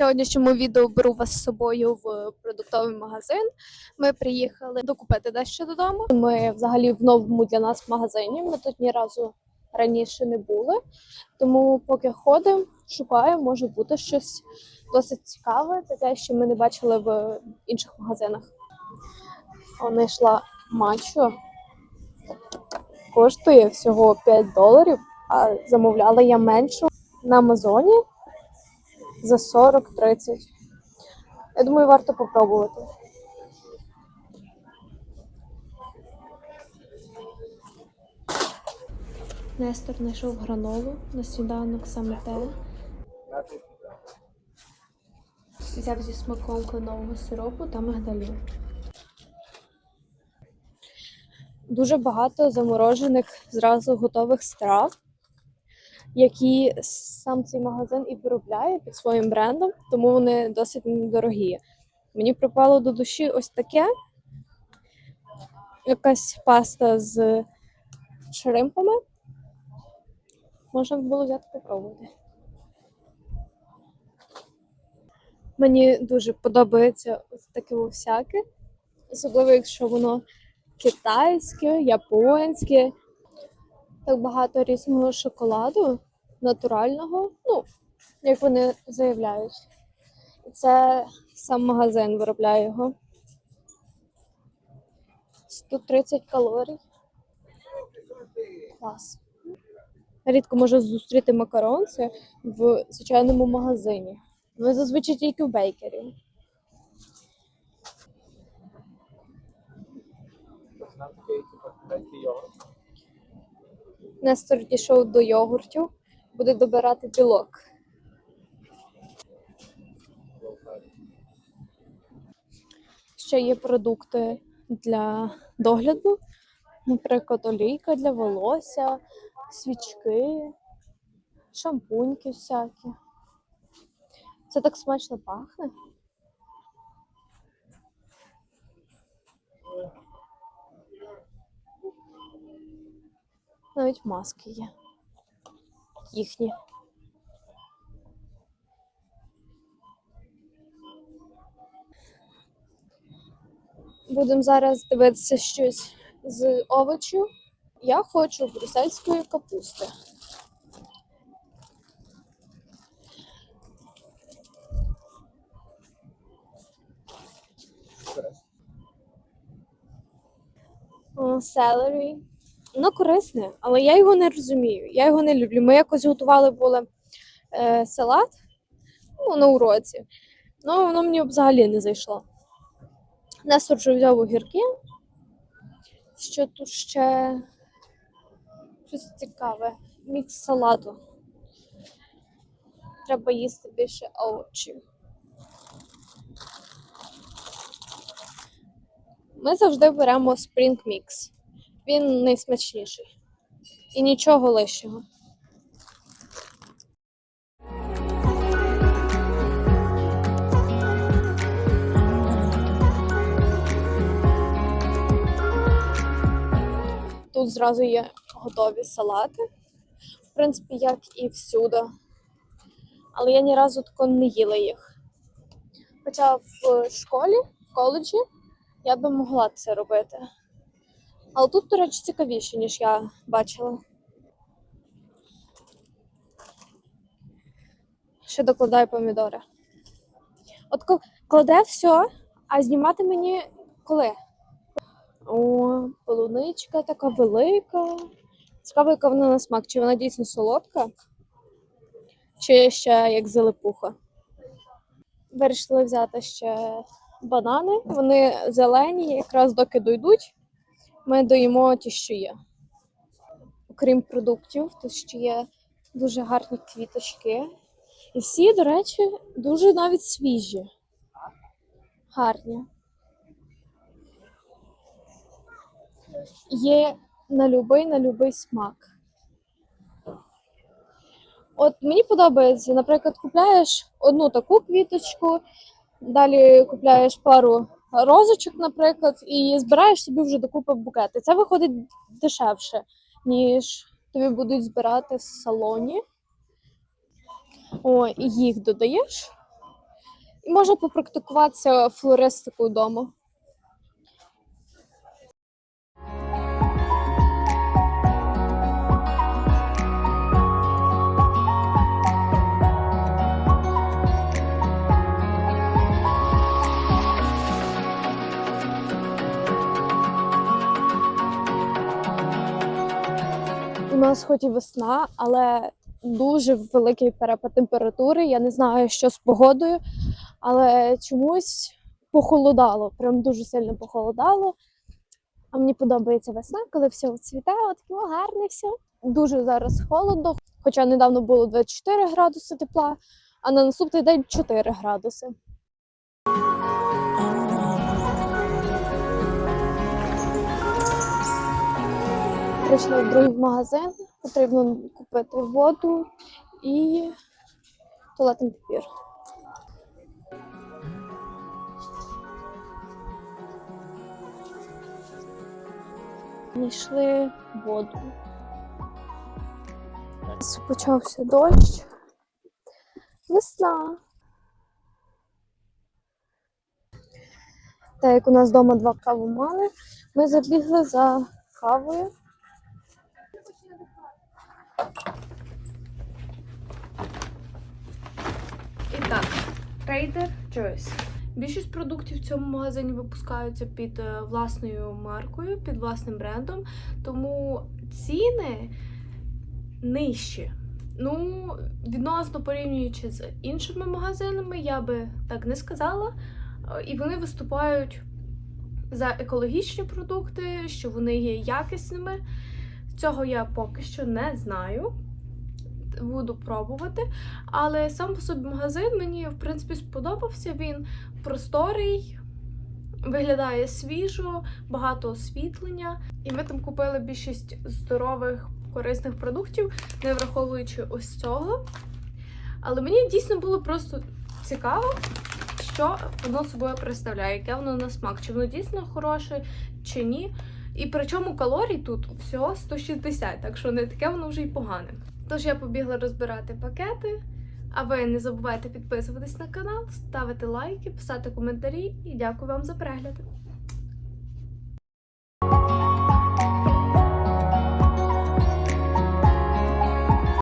сьогоднішньому відео беру вас з собою в продуктовий магазин. Ми приїхали докупити дещо додому. Ми взагалі в новому для нас магазині. Ми тут ні разу раніше не були. Тому поки ходимо, шукаємо, може бути щось досить цікаве, таке, що ми не бачили в інших магазинах. Вона йшла мачо. Коштує всього 5 доларів, а замовляла я меншу на Амазоні за 40-30. Я думаю, варто попробувати. Нестор знайшов гранолу на сніданок саме те. Взяв зі смаком кленового сиропу та мигдалю. Дуже багато заморожених зразу готових страв, які сам цей магазин і виробляє під своїм брендом, тому вони досить недорогі. Мені припало до душі ось таке. Якась паста з шримпами. Можна було взяти попробувати. Мені дуже подобається ось таке всяке, особливо якщо воно китайське, японське. Так багато різного шоколаду натурального, ну, як вони заявляють. І це сам магазин виробляє його. 130 калорій. Клас. Рідко можу зустріти макаронці в звичайному магазині. Вони зазвичай тільки в бейкері. Знав такий, типу, йогурт. Нестор дійшов до йогуртів, буде добирати білок. Ще є продукти для догляду, наприклад, олійка для волосся, свічки, шампуньки всякі. Це так смачно пахне. Навіть маски є. Їхні. Будемо зараз дивитися щось з овочів. Я хочу брюссельської капусти. Селері. Воно корисне, але я його не розумію. Я його не люблю. Ми якось готували були е, салат ну, на уроці. Ну, воно мені взагалі не зайшло. Нестор вже взяв огірки. Що тут ще щось цікаве. Мікс салату. Треба їсти більше овочів. Ми завжди беремо Spring Mix. Він найсмачніший. І нічого лишнього. Тут зразу є готові салати. В принципі, як і всюди. Але я ні разу тако не їла їх. Хоча в школі, в коледжі, я би могла це робити. Але тут, до речі, цікавіше, ніж я бачила. Ще докладаю помідори. От кладе все, а знімати мені коли? О, полуничка така велика. Цікаво, яка вона на смак. Чи вона дійсно солодка? Чи ще як залипуха? Вирішили взяти ще банани. Вони зелені, якраз доки дойдуть ми доїмо ті, що є. Окрім продуктів, тут ще є дуже гарні квіточки. І всі, до речі, дуже навіть свіжі. Гарні. Є на любий, на любий смак. От мені подобається, наприклад, купляєш одну таку квіточку, далі купляєш пару розочок, наприклад, і збираєш собі вже докупи букети. Це виходить дешевше, ніж тобі будуть збирати в салоні. О, і їх додаєш. І можна попрактикуватися флористику вдома. У нас хоч і весна, але дуже великий перепад температури. Я не знаю, що з погодою, але чомусь похолодало. Прям дуже сильно похолодало. А мені подобається весна, коли все цвіте, таке гарне все. Дуже зараз холодно, хоча недавно було 24 градуси тепла, а на наступний день 4 градуси. Прийшли в другий магазин, потрібно купити воду і туалетний папір. Знайшли воду. Почався дощ. Весна. Так як у нас вдома два кавомани, ми забігли за кавою. І так, Trader Joe's. Більшість продуктів в цьому магазині випускаються під е, власною маркою, під власним брендом, тому ціни нижчі. Ну, відносно порівнюючи з іншими магазинами, я би так не сказала. Е, І вони виступають за екологічні продукти, що вони є якісними. Цього я поки що не знаю. Буду пробувати. Але сам по собі магазин мені, в принципі, сподобався. Він просторий, виглядає свіжо, багато освітлення. І ми там купили більшість здорових, корисних продуктів, не враховуючи ось цього. Але мені дійсно було просто цікаво, що воно собою представляє, яке воно на смак, чи воно дійсно хороше, чи ні. І причому калорій тут всього 160, так що не таке воно вже й погане. Тож я побігла розбирати пакети. А ви не забувайте підписуватись на канал, ставити лайки, писати коментарі і дякую вам за перегляд.